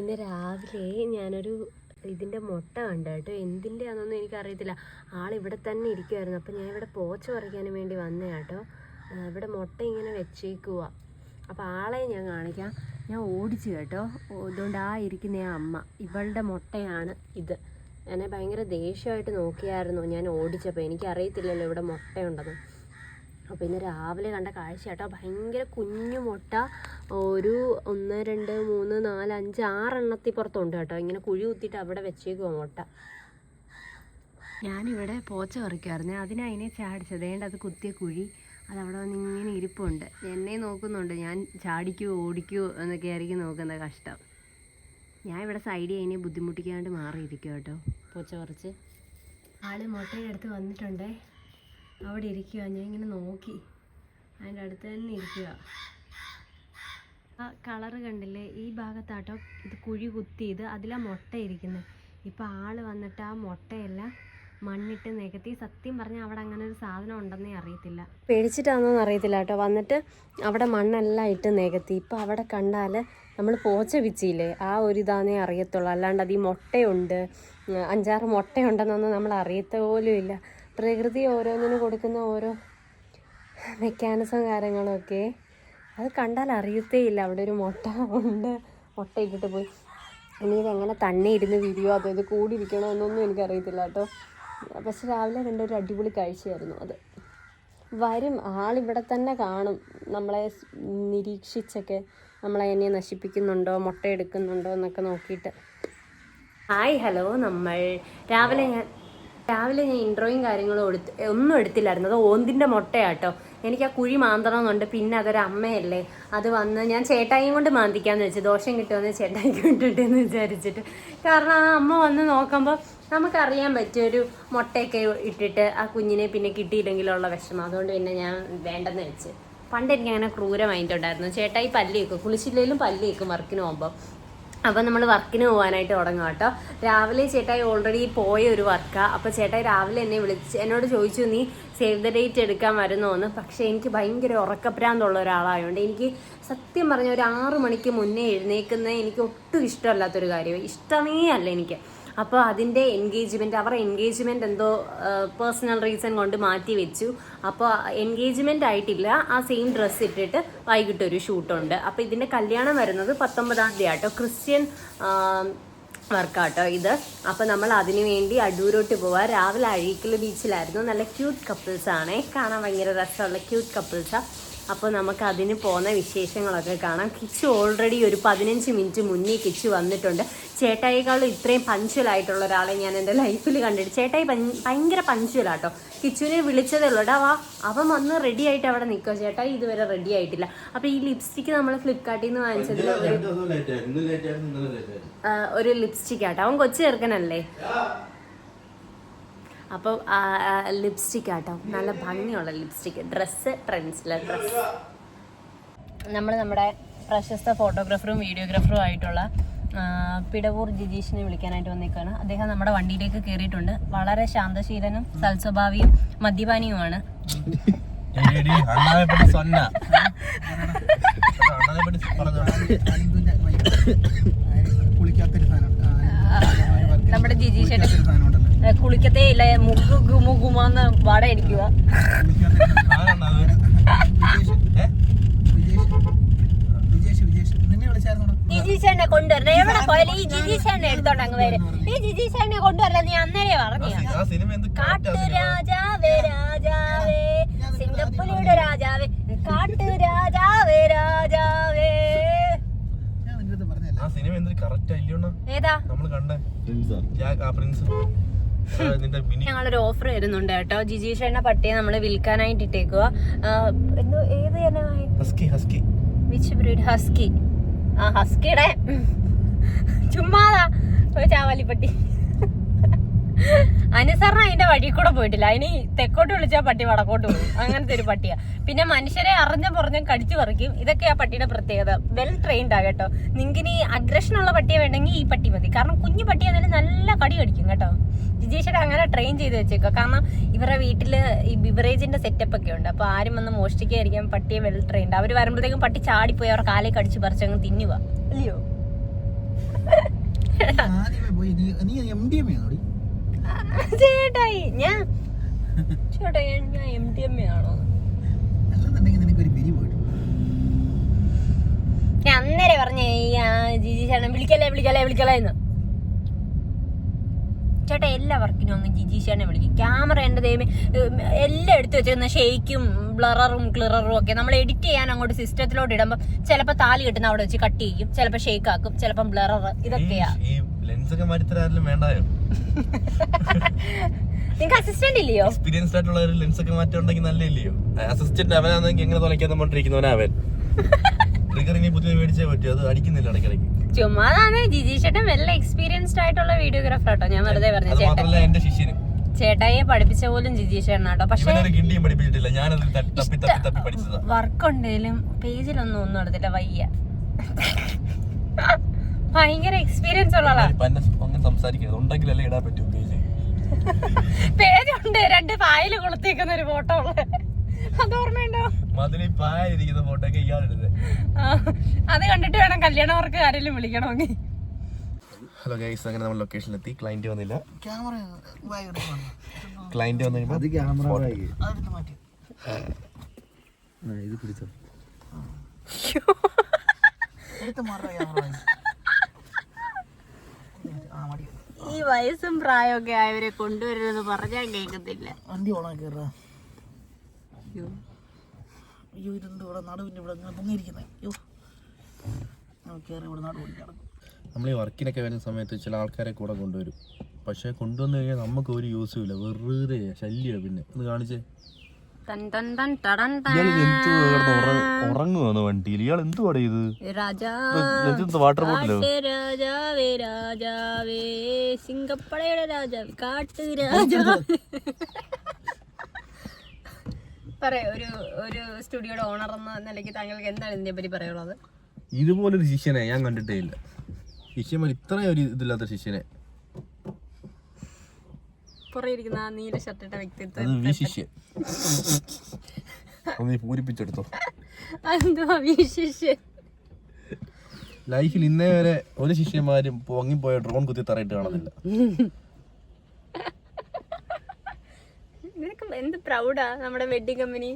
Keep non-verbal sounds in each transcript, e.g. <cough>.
ഇന്ന് രാവിലെ ഞാനൊരു ഇതിന്റെ മുട്ട കണ്ട കേട്ടോ എന്തിന്റെ ആണെന്നൊന്നും എനിക്കറിയത്തില്ല. ആൾ ഇവിടെ തന്നെ ഇരിക്കുമായിരുന്നു അപ്പം ഞാൻ ഇവിടെ പോച്ച പറിക്കാൻ വേണ്ടി വന്നേ കേട്ടോ. ഇവിടെ മുട്ട ഇങ്ങനെ വെച്ചേക്കുക അപ്പോൾ ആളെ ഞാൻ കാണിക്കാം. ഞാൻ ഓടിച്ചു കേട്ടോ. ഇതുകൊണ്ട് ആ ഇരിക്കുന്ന ആ അമ്മ ഇവളുടെ മുട്ടയാണ് ഇത്. എന്നെ ഭയങ്കര ദേഷ്യമായിട്ട് നോക്കിയായിരുന്നു ഞാൻ ഓടിച്ചപ്പോൾ എനിക്കറിയത്തില്ലല്ലോ ഇവിടെ മുട്ടയുണ്ടെന്ന്. അപ്പോൾ ഇന്ന് രാവിലെ കണ്ട കാഴ്ച കേട്ടോ ഭയങ്കര കുഞ്ഞു മുട്ട. ഒരു ഒന്ന് രണ്ട് മൂന്ന് നാല് അഞ്ച് ആറെണ്ണത്തിൽ പുറത്തുണ്ട് കേട്ടോ. ഇങ്ങനെ കുഴി കുത്തിയിട്ട് അവിടെ വെച്ചേക്കുവാ മുട്ട. ഞാനിവിടെ പോച്ച പറിക്കുമായിരുന്നു അതിനെ അതിനെ ചാടിച്ചത്. വേണ്ട അത് കുത്തിയ കുഴി. അത് അവിടെ വന്ന് ഇങ്ങനെ ഇരിപ്പുണ്ട്. എന്നെ നോക്കുന്നുണ്ട്. ഞാൻ ചാടിക്കുവോ ഓടിക്കുവോ എന്നൊക്കെ ആയിരിക്കും നോക്കുന്ന കഷ്ടം. ഞാൻ ഇവിടെ സൈഡിൽ അതിനെ ബുദ്ധിമുട്ടിക്കാണ്ട് മാറിയിരിക്കും കേട്ടോ. പോച്ച പറിച്ച്. ആൾ മുട്ടയുടെ അടുത്ത് വന്നിട്ടുണ്ടേ. അവിടെ ഇരിക്കുക ഞാൻ ഇങ്ങനെ നോക്കി. അതിന്റെ അടുത്ത് തന്നെ ഇരിക്കുക ആ കളറ് കണ്ടില്ലേ? ഈ ഭാഗത്താട്ടോ ഇത് കുഴി കുത്തിയത്. അതിലാ മുട്ട ഇരിക്കുന്നത് ഇപ്പം ആൾ വന്നിട്ട് ആ മുട്ടയെല്ലാം മണ്ണിട്ട് നികത്തി. സത്യം പറഞ്ഞാൽ അവിടെ അങ്ങനെ ഒരു സാധനം ഉണ്ടെന്നേ അറിയത്തില്ല. പേടിച്ചിട്ടാണെന്ന് അറിയത്തില്ല കേട്ടോ. വന്നിട്ട് അവിടെ മണ്ണെല്ലാം ഇട്ട് നികത്തി. ഇപ്പം അവിടെ കണ്ടാൽ നമ്മൾ പോച്ച വിച്ചില്ലേ ആ ഒരു ഇതാന്നേ അറിയത്തുള്ളൂ. അല്ലാണ്ട് അത് ഈ മുട്ടയുണ്ട്. അഞ്ചാറ് മുട്ടയുണ്ടെന്നൊന്നും നമ്മൾ അറിയത്ത പോലും ഇല്ല പ്രകൃതി ഓരോന്നിനും കൊടുക്കുന്ന ഓരോ മെക്കാനിസം കാര്യങ്ങളൊക്കെ അത് കണ്ടാൽ അറിയത്തേ ഇല്ല. അവിടെ ഒരു മുട്ട ഉണ്ട്. മുട്ട ഇട്ടിട്ട് പോയി. ഇനി ഇതെങ്ങനെ തന്നെ ഇരുന്ന് വിരിയോ? അതോ ഇത് കൂടിയിരിക്കണോ എന്നൊന്നും എനിക്കറിയത്തില്ല കേട്ടോ. പക്ഷെ രാവിലെ കണ്ട ഒരു അടിപൊളി കാഴ്ചയായിരുന്നു അത്. വരും. ആളിവിടെ തന്നെ കാണും. നമ്മളെ നിരീക്ഷിച്ചൊക്കെ നമ്മളെ എന്നെ നശിപ്പിക്കുന്നുണ്ടോ? മുട്ട എടുക്കുന്നുണ്ടോ എന്നൊക്കെ നോക്കിയിട്ട്. ഹായ്. ഹലോ. നമ്മൾ രാവിലെ ഞാൻ രാവിലെ ഞാൻ ഇൻട്രോയും കാര്യങ്ങളും എടുത്ത് ഒന്നും എടുത്തില്ലായിരുന്നു. അത് ഓന്തിന്റെ മുട്ടയാട്ടോ. എനിക്ക് ആ കുഴി മാന്തണമെന്നുണ്ട്. പിന്നെ അതൊരു അമ്മയല്ലേ. അത് വന്ന് ഞാൻ ചേട്ടായിയും കൊണ്ട് മാന്തിക്കാന്ന് വെച്ചു. ദോഷം കിട്ടുമെന്ന് ചേട്ടായിക്ക് വിട്ടിട്ടെന്ന് വിചാരിച്ചിട്ട്. കാരണം ആ അമ്മ വന്ന് നോക്കുമ്പോൾ നമുക്കറിയാൻ പറ്റും ഒരു മുട്ടയൊക്കെ ഇട്ടിട്ട് ആ കുഞ്ഞിനെ പിന്നെ കിട്ടിയില്ലെങ്കിലുള്ള വിഷമം. അതുകൊണ്ട് പിന്നെ ഞാൻ വേണ്ടെന്ന് വെച്ച്. പണ്ട് എനിക്ക് അങ്ങനെ ക്രൂര മൈൻഡ് ഉണ്ടായിരുന്നു. ചേട്ടായി പല്ല് വെക്കും കുളിച്ചില്ലെങ്കിലും പല്ല് വെക്കും വർക്കിന് പോകുമ്പോൾ അപ്പം നമ്മൾ വർക്കിന് പോകാനായിട്ട് തുടങ്ങാം കേട്ടോ. രാവിലെ ചേട്ടായി ഓൾറെഡി പോയ ഒരു വർക്കാണ് അപ്പോൾ ചേട്ടായി രാവിലെ എന്നെ വിളിച്ച് എന്നോട് ചോദിച്ചു നീ സേവ് ദ ഡേറ്റ് എടുക്കാൻ വരുന്നോന്ന്? പക്ഷേ എനിക്ക് ഭയങ്കര ഉറക്കഭ്രാന്തുള്ള ഒരാളായതുകൊണ്ട് എനിക്ക് സത്യം പറഞ്ഞ ഒരു ആറു മണിക്ക് മുന്നേ എഴുന്നേക്കുന്നത് എനിക്ക് ഒട്ടും ഇഷ്ടമല്ലാത്തൊരു കാര്യം ഇഷ്ടമേ അല്ല എനിക്ക്. അപ്പോൾ അതിന്റെ എൻഗേജ്മെന്റ് അവരുടെ എൻഗേജ്മെന്റ് എന്തോ പേഴ്സണൽ റീസൺ കൊണ്ട് മാറ്റി വെച്ചു. അപ്പോൾ എൻഗേജ്മെന്റ് ആയിട്ടില്ല. ആ സെയിം ഡ്രസ്സ് ഇട്ടിട്ട് വൈകിട്ട് ഒരു ഷൂട്ടുണ്ട് അപ്പോൾ ഇതിന്റെ കല്യാണം വരുന്നത് പത്തൊമ്പതാം തീയതി ആട്ടോ. ക്രിസ്ത്യൻ വർക്കാട്ടോ ഇത്. അപ്പോൾ നമ്മൾ അതിനു വേണ്ടി അടൂരോട്ട് പോവാം. രാവിലെ അഴീക്കൽ ബീച്ചിലായിരുന്നു നല്ല ക്യൂട്ട് കപ്പിൾസ് ആണേ. കാണാൻ ഭയങ്കര രസമുള്ള ക്യൂട്ട് കപ്പിൾസാണ് അപ്പോൾ നമുക്ക് അതിന് പോകുന്ന വിശേഷങ്ങളൊക്കെ കാണാം. കിച്ചു ഓൾറെഡി ഒരു പതിനഞ്ച് മിനിറ്റ് മുന്നേ കിച്ചു വന്നിട്ടുണ്ട്. ചേട്ടായിക്കാളും ഇത്രയും പഞ്ചുവലായിട്ടുള്ള ഒരാളെ ഞാൻ എന്റെ ലൈഫിൽ കണ്ടിട്ട് ചേട്ടായി ഭയ- ഭയങ്കര പഞ്ചുവലാട്ടോ കിച്ചുവിനെ വിളിച്ചതേ ഉള്ളൂ എടാ വാ അവൻ വന്ന് റെഡി ആയിട്ട് അവിടെ നിൽക്കുക ചേട്ടായി ഇതുവരെ റെഡി ആയിട്ടില്ല. അപ്പോൾ ഈ ലിപ്സ്റ്റിക്ക് നമ്മൾ ഫ്ലിപ്കാർട്ടിൽ നിന്ന് വാങ്ങിച്ചതിൽ ഒരു ഒരു ലിപ്സ്റ്റിക് ആട്ടോ. അവൻ കൊച്ചു ചേർക്കനല്ലേ അപ്പോൾ ലിപ്സ്റ്റിക് ആട്ടോ നല്ല ഭംഗിയുള്ള ലിപ്സ്റ്റിക് ഡ്രസ്സ് ട്രെൻഡ്സിലെ ഡ്രസ്സ് നമ്മൾ നമ്മുടെ പ്രശസ്ത ഫോട്ടോഗ്രാഫറും വീഡിയോഗ്രാഫറും ആയിട്ടുള്ള പിടവൂർ ജിജീഷിനെ വിളിക്കാനായിട്ട് വന്നേക്കാണ് അദ്ദേഹം നമ്മുടെ വണ്ടിയിലേക്ക് കയറിയിട്ടുണ്ട് വളരെ ശാന്തശീലനും സൽസ്വഭാവിയും മദ്യപാനിയുമാണ്. കുളിക്കാത്തൊരു സാധനം നമ്മുടെ ജിജി ചേട്ടൻ. കുളിക്കത്തേ ഇല്ല. മുഖു ഗുമു ഗുമാന്ന് വട അടിക്കുക കൊണ്ടുവരണം. എവിടെ പോയാലും ഈ എടുത്തോണ്ട് അങ്ങ് വരും. ഈ ജിജീഷേനെ കൊണ്ടുവരണം. നീ അന്നേരെ പറഞ്ഞു ആ സിനിമ എന്ത് കാട്ടു രാജാവേ. രാജാവേ. സിംഗപ്പുലിയുടെ രാജാവേ. ആ സിനിമ എന്തൊരു കറക്റ്റ് അല്ലയോണ്ണ ഏതാ? നമ്മൾ കണ്ടേ. ഞങ്ങളൊരു ഓഫർ വരുന്നുണ്ട് കേട്ടോ. ജിജീഷേന്റെ പട്ടിയെ നമ്മൾ വിൽക്കാനായിട്ട് ഇട്ടേക്കുക എന്തോ ഏത് husky husky which breed husky ആ ഹസ്കിയുടെ ചുമ്മാതാ. ചാവാലിപ്പട്ടി. അനുസരണം അതിന്റെ വഴി കൂടെ പോയിട്ടില്ല. അതിന് തെക്കോട്ട് വിളിച്ചാൽ പട്ടി വടക്കോട്ട് പോകും. അങ്ങനത്തെ ഒരു പട്ടിയാ. പിന്നെ മനുഷ്യരെ അറിഞ്ഞ പുറഞ്ഞ കടിച്ചു പറിക്കും. ഇതൊക്കെ ആ പട്ടിയുടെ പ്രത്യേകത. വെൽ ട്രെയിൻഡ് ആ കേട്ടോ. നിങ്ങൾക്ക് അഗ്രഷൻ ഉള്ള പട്ടിയെ വേണമെങ്കിൽ ഈ പട്ടി മതി. കാരണം കുഞ്ഞു പട്ടി അതിന് നല്ല കടി കടിക്കും കേട്ടോ. ജിജീഷയുടെ അങ്ങനെ ട്രെയിൻ ചെയ്ത് വെച്ചേക്കുക കാരണം ഇവരുടെ വീട്ടിൽ ഈ ബിവറേജിന്റെ സെറ്റപ്പ് ഒക്കെ ഉണ്ട്. അപ്പോൾ ആരും വന്ന് മോഷ്ടിക്കായിരിക്കും പട്ടിയെ വെൽ ട്രെയിൻഡ് അവർ വരുമ്പോഴത്തേക്കും പട്ടി ചാടിപ്പോയി അവർ കാലേ കടിച്ചു പറിച്ചങ്ങ് തിന്നുക അല്ലയോ? പോയി. നീ എം ഡി എം ആണോടി ചേട്ടായി ഞാൻ <laughs> ചേട്ടായി ഞാൻ എം ടി എം ആണോ? ഞാൻ അന്നേരം പറഞ്ഞേ ജിജി ചേട്ടൻ വിളിക്കല്ലേ വിളിക്കല്ലേ വിളിക്കല്ലേ എന്ന്. ചേട്ടാ എല്ലാ വർക്കിനും അങ്ങ് ജിജി ചേട്ടനെ വിളിക്കും. ക്യാമറ എന്റെ ദൈവം എല്ലാം എടുത്തു വെച്ചിരുന്ന ഷെയ്ക്കും ബ്ലററും ക്ലിററും ഒക്കെ നമ്മൾ എഡിറ്റ് ചെയ്യാൻ അങ്ങോട്ട് സിസ്റ്റത്തിലോട്ട് ഇടുമ്പോൾ ചിലപ്പോൾ താലി കിട്ടുന്ന അവിടെ വെച്ച് കട്ട് ചെയ്യും ചിലപ്പോൾ ഷെയ്ക്കാക്കും ചിലപ്പം ബ്ലറർ ഇതൊക്കെയാ. ലെൻസ് ഒക്കെ മാറ്റി തരാറിലും വേണ്ടായോ? <laughs> നിങ്ങൾക്ക് അസിസ്റ്റന്റ് ഇല്ലയോ? എക്സ്പീരിയൻസ്ഡ് ആയിട്ടുള്ള ഒരു ലെൻസ് ഒക്കെ മാറ്റി ഉണ്ടെങ്കിൽ നല്ല ഇല്ലയോ അസിസ്റ്റന്റ് അവനാണെങ്കിൽ എങ്ങനെ തുളയ്ക്കാൻ പറഞ്ഞിരിക്കുന്നവനാ അവൻ ട്രിഗർ <laughs> ഇനി പുതിയ മേടിച്ചേ പറ്റൂ അത് അടിക്കുന്നില്ല ഇടയ്ക്കിടയ്ക്ക്. ചുമ്മാതാണ് ജിജി ചേട്ടൻ വെല്ല എക്സ്പീരിയൻസ്ഡ് ആയിട്ടുള്ള വീഡിയോഗ്രാഫർ കേട്ടോ ഞാൻ വെറുതെ പറഞ്ഞു ചേട്ടൻ. എന്റെ ശിഷ്യന്. ചേട്ടായിയെ പഠിപ്പിച്ച പോലും ജിജി ചേട്ടനാട്ടോ പക്ഷേ വർക്ക് ഉണ്ടെങ്കിലും പേജിലൊന്നും ഒന്നും എടുത്തില്ല വയ്യ. ഭയങ്കര എക്സ്പീരിയൻസ് ഉള്ള ആളാ. അങ്ങനെ സംസാരിക്കുന്നത് ഉണ്ടെങ്കിലല്ലേ ഇടാൻ പറ്റൂ പേജ് <laughs> പേജുണ്ട് രണ്ട് പായൽ കൊളുത്തേക്കുന്ന ഒരു ഫോട്ടോ ഉള്ളത് അത് ഓർമ്മയുണ്ടോ? മതിലി പായിരിക്കുന്ന ഫോട്ടോ ഒക്കെ ഇയാളെടുത്ത് ആ, അത് കണ്ടിട്ട് വേണം കല്യാണം അവർക്ക് ആരെങ്കിലും വിളിക്കണമെങ്കിൽ. ഹലോ ഗൈസ് അങ്ങനെ നമ്മൾ ലൊക്കേഷനിലെത്തി ക്ലൈന്റ് വന്നില്ല. ക്യാമറ ക്ലൈന്റ് വന്നു കഴിയുമ്പോൾ ക്യാമറ അതെടുത്ത് മാറ്റി. ഇത് പിടിച്ചോ എടുത്ത് മാറുക ക്യാമറ ആ മടി ഈ വയസ്സും പ്രായമൊക്കെ ആയവരെ കൊണ്ടുവരുന്നത് പറഞ്ഞാൽ കേൾക്കത്തില്ല. വണ്ടി ഓണാ കയറാ. അയ്യോ. ഇതെന്തോ ഇവിടെ നടുവിന്റെ ഇവിടെ ഇങ്ങനെ പൊങ്ങിയിരിക്കുന്നത് അയ്യോ. കയറി ഇവിടെ നടുവിന്റെ കിടക്കും. നമ്മൾ ഈ വർക്കിനൊക്കെ വരുന്ന സമയത്ത് ചില ആൾക്കാരെ കൂടെ കൊണ്ടുവരും. പക്ഷെ കൊണ്ടുവന്നു കഴിഞ്ഞാൽ നമുക്ക് ഒരു യൂസും ഇല്ല. വെറുതെ ശല്യ പിന്നെ. ഒന്ന് കാണിച്ചേ. ഉറങ്ങുവാന്ന് വണ്ടിയിൽ? ഇയാൾ എന്തുവാടെ ഇത്? രാജാ വാട്ടർ ബോട്ടിലോ രാജാവേ രാജാവേ. സിംഗപ്പടയുടെ രാജാവ് കാട്ട് രാജാവ്. പറയാ ഒരു ഒരു സ്റ്റുഡിയോയുടെ ഓണർ എന്ന നിലയ്ക്ക് താങ്കൾക്ക് എന്താണ് ഇതിനെ പറ്റി പറയാനുള്ളത്? ഇതുപോലൊരു ശിഷ്യനെ ഞാൻ കണ്ടിട്ടേ ഇല്ല. ശിഷ്യന്മാർ ഇത്രയും ഒരു ഇതില്ലാത്ത ശിഷ്യനെ. പുറകെ ഇരിക്കുന്ന ആ നീല ഷർട്ടിട്ട വ്യക്തിത്വം ഒന്ന് നീ പൂരിപ്പിച്ചെടുത്തോ. അതെന്തുവാ വിശേഷം ലൈഫിൽ ഇന്നേ വരെ ഒരു ശിഷ്യന്മാരും പൊങ്ങിപ്പോയ ഡ്രോൺ കുത്തി തറയിട്ട് കാണുന്നില്ല. നിനക്ക് എന്ത് പ്രൗഡാ നമ്മുടെ വെഡിങ് കമ്പനി?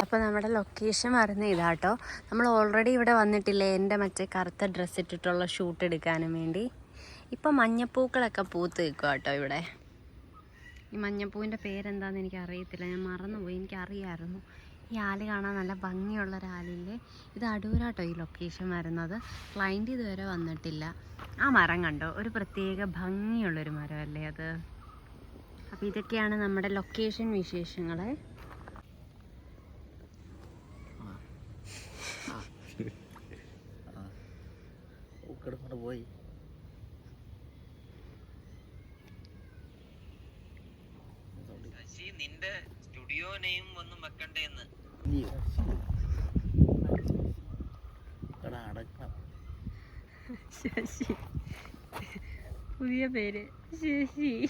അപ്പോൾ നമ്മുടെ ലൊക്കേഷൻ മറന്ന ഇതാട്ടോ നമ്മൾ ഓൾറെഡി ഇവിടെ വന്നിട്ടില്ലേ എന്റെ മറ്റേ കറുത്ത ഡ്രസ്സ് ഇട്ടിട്ടുള്ള ഷൂട്ട് എടുക്കാനും വേണ്ടി. ഇപ്പം മഞ്ഞപ്പൂക്കളൊക്കെ പൂത്ത് നിൽക്കുക കേട്ടോ ഇവിടെ. ഈ മഞ്ഞപ്പൂവിന്റെ പേരെന്താണെന്ന് എനിക്ക് അറിയത്തില്ല ഞാൻ മറന്നുപോയി. എനിക്കറിയായിരുന്നു. ഈ ആൽ കാണാൻ നല്ല ഭംഗിയുള്ള ഒരാലില്ലേ ഇത് അടൂരാട്ടോ ഈ ലൊക്കേഷൻ വരുന്നത്. ക്ലൈന്റ് ഇതുവരെ വന്നിട്ടില്ല. ആ മരം കണ്ടോ? ഒരു പ്രത്യേക ഭംഗിയുള്ളൊരു മരമല്ലേ അത്? അപ്പോൾ ഇതൊക്കെയാണ് നമ്മുടെ ലൊക്കേഷൻ വിശേഷങ്ങൾ കിടക്കൊണ്ട് നിന്റെ സ്റ്റുഡിയോ നെയിം ഒന്നും വെക്കണ്ടേന്ന്. എന്ന് പുതിയ പേര്. ശശി.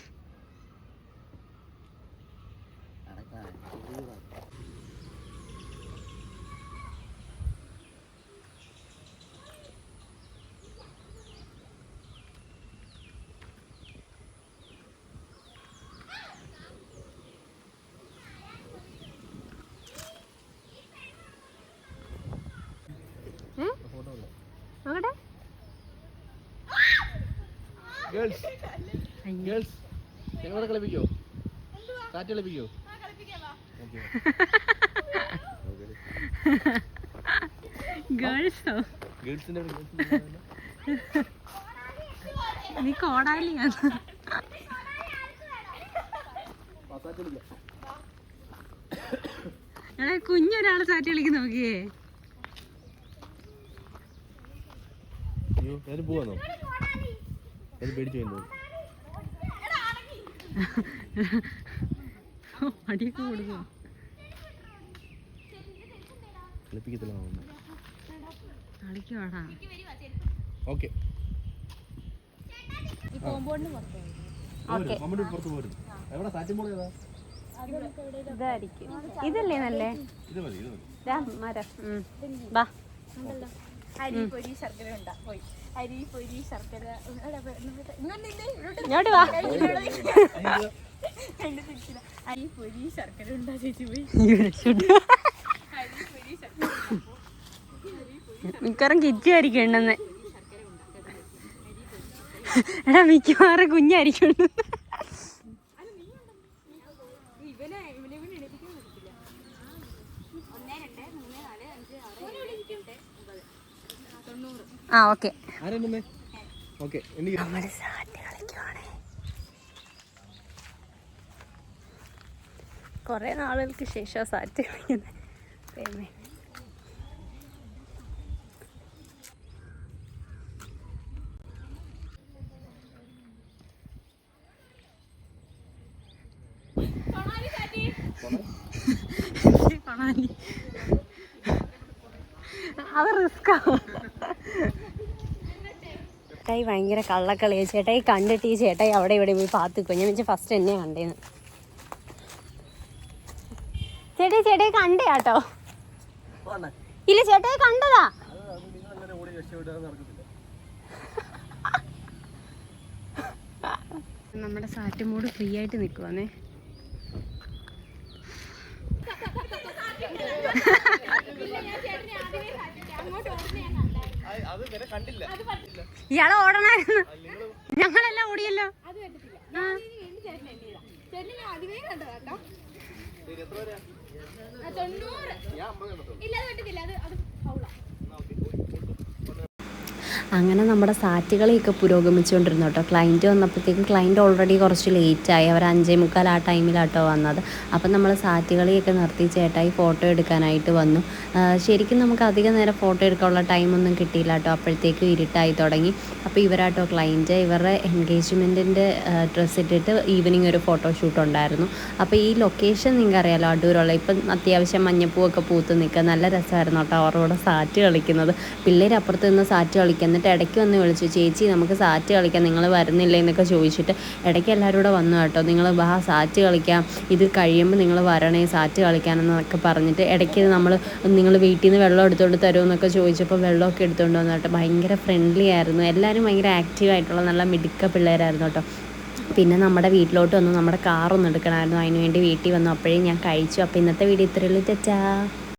ഗേൾസ് ഗേൾസ് നിങ്ങളെ കളിപ്പിക്കോ? കാറ്റ് കളിപ്പിക്കോ? ഗേൾസോ? ഗേൾസിന്റെ <laughs> നീ കോടാലിയാണ് എടാ കുഞ്ഞൊരാൾ സാറ്റ് കളിക്ക് നോക്കിയേ. പോവാന്നോ? അടിയൊക്കെ കളിക്കുവാടാ. ഓക്കെ. ഇതല്ലേ നല്ലേ? മരം. വാ അരി പൊരി ശർക്കര എടാ, ഇങ്ങോട്ട് വാ. അരി പൊരി ശർക്കര ഉണ്ടാ ചേച്ചി പോയി. മിക്കവാറും ഉണ്ടെന്ന് എടാ മിക്കവാറും കുഞ്ഞായിരിക്കും ഉണ്ടെന്ന്. ആ ഓക്കെ. ഓക്കെ എനിക്ക് കുറേ കുറെ നാളുകൾക്ക് ശേഷം സാറ്റ് കളിക്കുന്നത്. അത് റിസ്ക്കാ. ചേട്ടായി ഭയങ്കര കള്ളക്കളിയാ. ചേട്ടായി കണ്ടിട്ട് ഈ ചേട്ടായി അവിടെ ഇവിടെ പോയി പാത്തു നിൽക്കും ഞാൻ വെച്ചാൽ ഫസ്റ്റ് എന്നെ കണ്ടേന്ന്. ചേട്ടായി ചേട്ടായി കണ്ടേ കേട്ടോ ഇല്ല ചേട്ടായി കണ്ടതാ. നമ്മുടെ സാറ്റും മൂഡ് ഫ്രീ ആയിട്ട് നിൽക്കുവാന്നേ ഇയാളെ ഓടണായിരുന്നു ഞങ്ങളെല്ലാം ഓടിയല്ലോ. ഇല്ല അത് പറ്റത്തില്ല. അത് അത് ഫൗളാ. അങ്ങനെ നമ്മുടെ സാറ്റുകളെയൊക്കെ പുരോഗമിച്ചുകൊണ്ടിരുന്നു കേട്ടോ. ക്ലയന്റ് വന്നപ്പോഴത്തേക്കും ക്ലയന്റ് ഓൾറെഡി കുറച്ച് ലേറ്റായി അവർ അഞ്ചേ മുക്കാൽ ആ ടൈമിലാട്ടോ വന്നത്. അപ്പം നമ്മൾ സാറ്റുകളെയൊക്കെ നിർത്തി ചേട്ടായി ഫോട്ടോ എടുക്കാനായിട്ട് വന്നു. ശരിക്കും നമുക്ക് അധികം നേരം ഫോട്ടോ എടുക്കാനുള്ള ടൈമൊന്നും കിട്ടിയില്ല കേട്ടോ അപ്പോഴത്തേക്കും ഇരുട്ടായി തുടങ്ങി. അപ്പോൾ ഇവരാട്ടോ ക്ലയന്റ് ഇവരുടെ എൻഗേജ്മെന്റിന്റെ ഡ്രസ്സ് ഇട്ടിട്ട് ഈവനിങ് ഒരു ഫോട്ടോ ഷൂട്ട് ഉണ്ടായിരുന്നു. അപ്പോൾ ഈ ലൊക്കേഷൻ നിങ്ങൾക്ക് അറിയാലോ അടൂരുള്ള. ഇപ്പം അത്യാവശ്യം മഞ്ഞപ്പൂവൊക്കെ പൂത്ത് നിൽക്കുക നല്ല രസമായിരുന്നു കേട്ടോ അവരോട് സാറ്റ് കളിക്കുന്നത്. പിള്ളേർ അപ്പുറത്ത് നിന്ന് സാറ്റ് കളിക്കുക എന്നിട്ട് ഇടയ്ക്ക് വന്ന് വിളിച്ചു ചേച്ചി നമുക്ക് സാറ്റ് കളിക്കാം നിങ്ങൾ വരുന്നില്ലേ? എന്നൊക്കെ ചോദിച്ചിട്ട് ഇടയ്ക്ക് എല്ലാവരും കൂടെ വന്നു കേട്ടോ. നിങ്ങൾ വാ സാറ്റ് കളിക്കാം. ഇത് കഴിയുമ്പോൾ നിങ്ങൾ വരണേ സാറ്റ് കളിക്കാനെന്നൊക്കെ പറഞ്ഞിട്ട് ഇടയ്ക്ക് നമ്മൾ നിങ്ങൾ വീട്ടിൽ നിന്ന് വെള്ളം എടുത്തുകൊണ്ട് തരുമെന്നൊക്കെ ചോദിച്ചപ്പോൾ വെള്ളമൊക്കെ എടുത്തുകൊണ്ട് വന്നു കേട്ടോ. ഭയങ്കര ഫ്രണ്ട്ലി ആയിരുന്നു. എല്ലാവരും ഭയങ്കര ആക്റ്റീവ് ആയിട്ടുള്ള നല്ല മിടുക്ക പിള്ളേരായിരുന്നു കേട്ടോ. പിന്നെ നമ്മുടെ വീട്ടിലോട്ട് വന്നു. നമ്മുടെ കാറൊന്നും എടുക്കണമായിരുന്നു. അതിനുവേണ്ടി വീട്ടിൽ വന്നു. അപ്പോഴേ ഞാൻ കഴിച്ചു. അപ്പോൾ ഇന്നത്തെ വീഡിയോ ഇത്രയുള്ളൂ ചച്ചാ